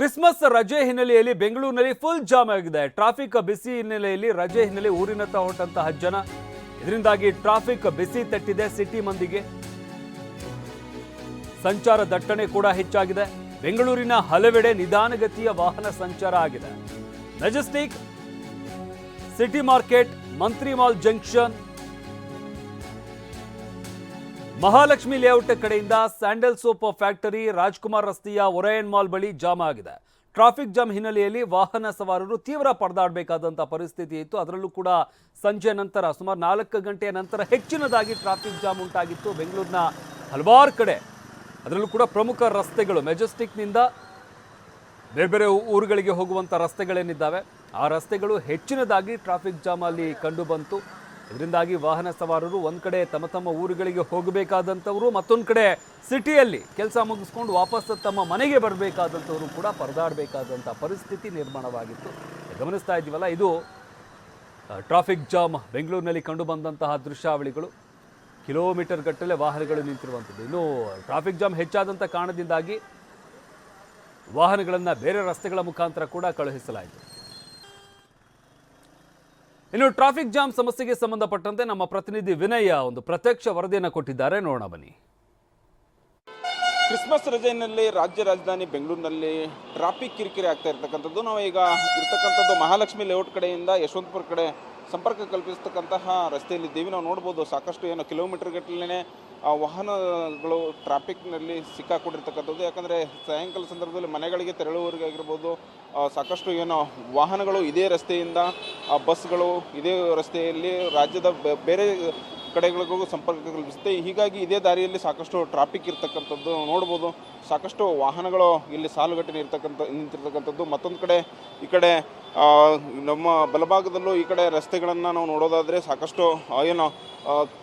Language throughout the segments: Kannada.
ಕ್ರಿಸ್ಮಸ್ ರಜೆ ಹಿನ್ನೆಲೆಯಲ್ಲಿ ಬೆಂಗಳೂರಿನಲ್ಲಿ ಫುಲ್ ಜಾಮ್ ಆಗಿದೆ. ಟ್ರಾಫಿಕ್ ಬಿಸಿ ಹಿನ್ನೆಲೆಯಲ್ಲಿ ರಜೆ ಹಿನ್ನೆಲೆ ಊರಿನತ್ತ ಹೊರಟಂತಹ ಜನ. ಇದರಿಂದಾಗಿ ಟ್ರಾಫಿಕ್ ಬಿಸಿ ತಟ್ಟಿದೆ ಸಿಟಿ ಮಂದಿಗೆ. ಸಂಚಾರ ದಟ್ಟಣೆ ಕೂಡ ಹೆಚ್ಚಾಗಿದೆ. ಬೆಂಗಳೂರಿನ ಹಲವೆಡೆ ನಿಧಾನಗತಿಯ ವಾಹನ ಸಂಚಾರ ಆಗಿದೆ. Majestic city market Mantri mall junction Mahalakshmi layout ಕಡೆಯಿಂದ ಸ್ಯಾಂಡಲ್ ಸೋಪ್ ಫ್ಯಾಕ್ಟರಿ ರಾಜ್ಕುಮಾರ್ ರಸ್ತೆಯ ಒರಯನ್ ಮಾಲ್ ಬಳಿ ಜಾಮ್ ಆಗಿದೆ. ಟ್ರಾಫಿಕ್ ಜಾಮ್ ಹಿನ್ನೆಲೆಯಲ್ಲಿ ವಾಹನ ಸವಾರರು ತೀವ್ರ ಪರದಾಡಬೇಕಾದಂಥ ಪರಿಸ್ಥಿತಿ ಇತ್ತು. ಅದರಲ್ಲೂ ಕೂಡ ಸಂಜೆ ನಂತರ, ಸುಮಾರು ನಾಲ್ಕು ಗಂಟೆಯ ನಂತರ ಹೆಚ್ಚಿನದಾಗಿ ಟ್ರಾಫಿಕ್ ಜಾಮ್ ಉಂಟಾಗಿತ್ತು. ಬೆಂಗಳೂರಿನ ಹಲವಾರು ಕಡೆ, ಅದರಲ್ಲೂ ಕೂಡ ಪ್ರಮುಖ ರಸ್ತೆಗಳು, ಮೆಜೆಸ್ಟಿಕ್ನಿಂದ ಬೇರೆ ಬೇರೆ ಊರುಗಳಿಗೆ ಹೋಗುವಂಥ ರಸ್ತೆಗಳೇನಿದ್ದಾವೆ. ಆ ರಸ್ತೆಗಳು ಹೆಚ್ಚಿನದಾಗಿ ಟ್ರಾಫಿಕ್ ಜಾಮ್ ಅಲ್ಲಿ ಕಂಡು ಬಂತು. ಇದರಿಂದಾಗಿ ವಾಹನ ಸವಾರರು ಒಂದು ಕಡೆ ತಮ್ಮ ತಮ್ಮ ಊರುಗಳಿಗೆ ಹೋಗಬೇಕಾದಂಥವರು ಮತ್ತೊಂದು ಕಡೆ ಸಿಟಿಯಲ್ಲಿ ಕೆಲಸ ಮುಗಿಸ್ಕೊಂಡು ವಾಪಸ್ ತಮ್ಮ ಮನೆಗೆ ಬರಬೇಕಾದಂಥವರು ಕೂಡ ಪರದಾಡಬೇಕಾದಂಥ ಪರಿಸ್ಥಿತಿ ನಿರ್ಮಾಣವಾಗಿತ್ತು. ಗಮನಿಸ್ತಾ ಇದ್ದೀವಲ್ಲ, ಇದು ಟ್ರಾಫಿಕ್ ಜಾಮ್ ಬೆಂಗಳೂರಿನಲ್ಲಿ ಕಂಡು ಬಂದಂತಹ ದೃಶ್ಯಾವಳಿಗಳು. ಕಿಲೋಮೀಟರ್ ಗಟ್ಟಲೆ ವಾಹನಗಳು ನಿಂತಿರುವಂಥದ್ದು. ಇನ್ನು ಟ್ರಾಫಿಕ್ ಜಾಮ್ ಹೆಚ್ಚಾದಂಥ ಕಾರಣದಿಂದಾಗಿ ವಾಹನಗಳನ್ನು ಬೇರೆ ರಸ್ತೆಗಳ ಮುಖಾಂತರ ಕೂಡ ಕಳುಹಿಸಲಾಯಿತು. ಇನ್ನು ಟ್ರಾಫಿಕ್ ಜಾಮ್ ಸಮಸ್ಯೆಗೆ ಸಂಬಂಧಪಟ್ಟಂತೆ ನಮ್ಮ ಪ್ರತಿನಿಧಿ ವಿನಯ ಒಂದು ಪ್ರತ್ಯಕ್ಷ ವರದಿಯನ್ನು ಕೊಟ್ಟಿದ್ದಾರೆ. ನೋಡೋಣ ಬನ್ನಿ. ಕ್ರಿಸ್ಮಸ್ ರಜೆಯಲ್ಲಿ ರಾಜ್ಯ ರಾಜಧಾನಿ ಬೆಂಗಳೂರಿನಲ್ಲಿ ಟ್ರಾಫಿಕ್ ಕಿರಿಕಿರಿ ಆಗ್ತಾ ಇರ್ತಕ್ಕಂಥದ್ದು. ನಾವು ಈಗ ಇರ್ತಕ್ಕಂಥದ್ದು ಮಹಾಲಕ್ಷ್ಮಿ ಲೇಔಟ್ ಕಡೆಯಿಂದ ಯಶವಂತಪುರ ಕಡೆ ಸಂಪರ್ಕ ಕಲ್ಪಿಸ್ತಕ್ಕಂತಹ ರಸ್ತೆಯಲ್ಲಿದ್ದೀವಿ. ನಾವು ನೋಡ್ಬೋದು ಸಾಕಷ್ಟು ಏನು ಕಿಲೋಮೀಟರ್ ಗಟ್ಟಲೆ ವಾಹನಗಳು ಟ್ರಾಫಿಕ್ನಲ್ಲಿ ಸಿಕ್ಕಾಕೊಂಡಿರ್ತಕ್ಕಂಥದ್ದು. ಯಾಕಂದರೆ ಸಾಯಂಕಾಲ ಸಂದರ್ಭದಲ್ಲಿ ಮನೆಗಳಿಗೆ ತೆರಳುವವರಿಗಾಗಿರ್ಬೋದು ಆಗಿರ್ಬೋದು ಸಾಕಷ್ಟು ಏನು ವಾಹನಗಳು ಇದೇ ರಸ್ತೆಯಿಂದ ಆ, ಬಸ್ಗಳು ಇದೇ ರಸ್ತೆಯಲ್ಲಿ ರಾಜ್ಯದ ಬೇರೆ ಕಡೆಗಳಿಗೂ ಸಂಪರ್ಕ ಕಲ್ಪಿಸುತ್ತೆ. ಹೀಗಾಗಿ ಇದೇ ದಾರಿಯಲ್ಲಿ ಸಾಕಷ್ಟು ಟ್ರಾಫಿಕ್ ಇರ್ತಕ್ಕಂಥದ್ದು ನೋಡ್ಬೋದು. ಸಾಕಷ್ಟು ವಾಹನಗಳು ಇಲ್ಲಿ ಸಾಲುಗಟ್ಟಿ ಇರ್ತಕ್ಕಂಥ, ನಿಂತಿರ್ತಕ್ಕಂಥದ್ದು. ಮತ್ತೊಂದು ಕಡೆ ಈ ಕಡೆ ನಮ್ಮ ಬಲಭಾಗದಲ್ಲೂ ಈ ಕಡೆ ರಸ್ತೆಗಳನ್ನು ನಾವು ನೋಡೋದಾದರೆ ಸಾಕಷ್ಟು ಏನು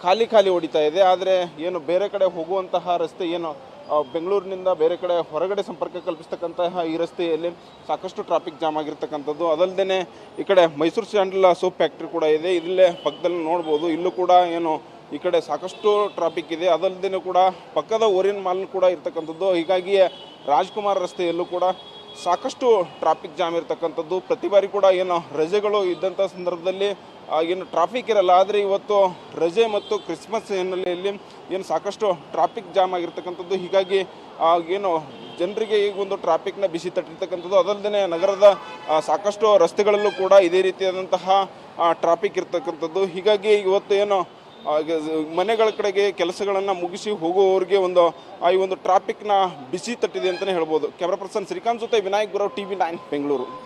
ಖಾಲಿ ಖಾಲಿ ಹೊಡಿತಾ ಇದೆ. ಆದರೆ ಏನು ಬೇರೆ ಕಡೆ ಹೋಗುವಂತಹ ರಸ್ತೆ ಏನು ಬೆಂಗಳೂರಿನಿಂದ ಬೇರೆ ಕಡೆ ಹೊರಗಡೆ ಸಂಪರ್ಕ ಕಲ್ಪಿಸ್ತಕ್ಕಂತಹ ಈ ರಸ್ತೆಯಲ್ಲಿ ಸಾಕಷ್ಟು ಟ್ರಾಫಿಕ್ ಜಾಮ್ ಆಗಿರ್ತಕ್ಕಂಥದ್ದು. ಅದಲ್ಲದೆ ಈ ಕಡೆ ಮೈಸೂರು ಸ್ಯಾಂಡಲ್ ಸೋಪ್ ಫ್ಯಾಕ್ಟ್ರಿ ಕೂಡ ಇದೆ. ಇಲ್ಲೇ ಪಕ್ಕದಲ್ಲಿ ನೋಡ್ಬೋದು. ಇಲ್ಲೂ ಕೂಡ ಏನು ಈ ಕಡೆ ಸಾಕಷ್ಟು ಟ್ರಾಫಿಕ್ ಇದೆ. ಅದಲ್ಲದೆ ಕೂಡ ಪಕ್ಕದ ಓರಿಯನ್ ಮಾಲ್ ಕೂಡ ಇರ್ತಕ್ಕಂಥದ್ದು. ಹೀಗಾಗಿಯೇ ರಾಜ್ಕುಮಾರ್ ರಸ್ತೆಯಲ್ಲೂ ಕೂಡ ಸಾಕಷ್ಟು ಟ್ರಾಫಿಕ್ ಜಾಮ್ ಇರ್ತಕ್ಕಂಥದ್ದು. ಪ್ರತಿ ಬಾರಿ ಕೂಡ ಏನು ರಜೆಗಳು ಇದ್ದಂಥ ಸಂದರ್ಭದಲ್ಲಿ ಏನು ಟ್ರಾಫಿಕ್ ಇರಲ್ಲ, ಆದರೆ ಇವತ್ತು ರಜೆ ಮತ್ತು ಕ್ರಿಸ್ಮಸ್ ಹಿನ್ನೆಲೆಯಲ್ಲಿ ಏನು ಸಾಕಷ್ಟು ಟ್ರಾಫಿಕ್ ಜಾಮ್ ಆಗಿರ್ತಕ್ಕಂಥದ್ದು. ಹೀಗಾಗಿ ಏನು ಜನರಿಗೆ ಈಗ ಒಂದು ಟ್ರಾಫಿಕ್ನ ಬಿಸಿ ತಟ್ಟಿರ್ತಕ್ಕಂಥದ್ದು. ಅದಲ್ಲದೆ ನಗರದ ಸಾಕಷ್ಟು ರಸ್ತೆಗಳಲ್ಲೂ ಕೂಡ ಇದೇ ರೀತಿಯಾದಂತಹ ಟ್ರಾಫಿಕ್ ಇರ್ತಕ್ಕಂಥದ್ದು. ಹೀಗಾಗಿ ಇವತ್ತು ಏನು ಮನೆಗಳ ಕಡೆಗೆ ಕೆಲಸಗಳನ್ನು ಮುಗಿಸಿ ಹೋಗುವವರಿಗೆ ಒಂದು ಈ ಒಂದು ಟ್ರಾಫಿಕ್ನ ಬಿಸಿ ತಟ್ಟಿದೆ ಅಂತಲೇ ಹೇಳ್ಬೋದು. ಕ್ಯಾಮ್ರಾ ಪರ್ಸನ್ ಶ್ರೀಕಾಂತ್ ಜೊತೆ Vinayak Gurav T V nine Bengaluru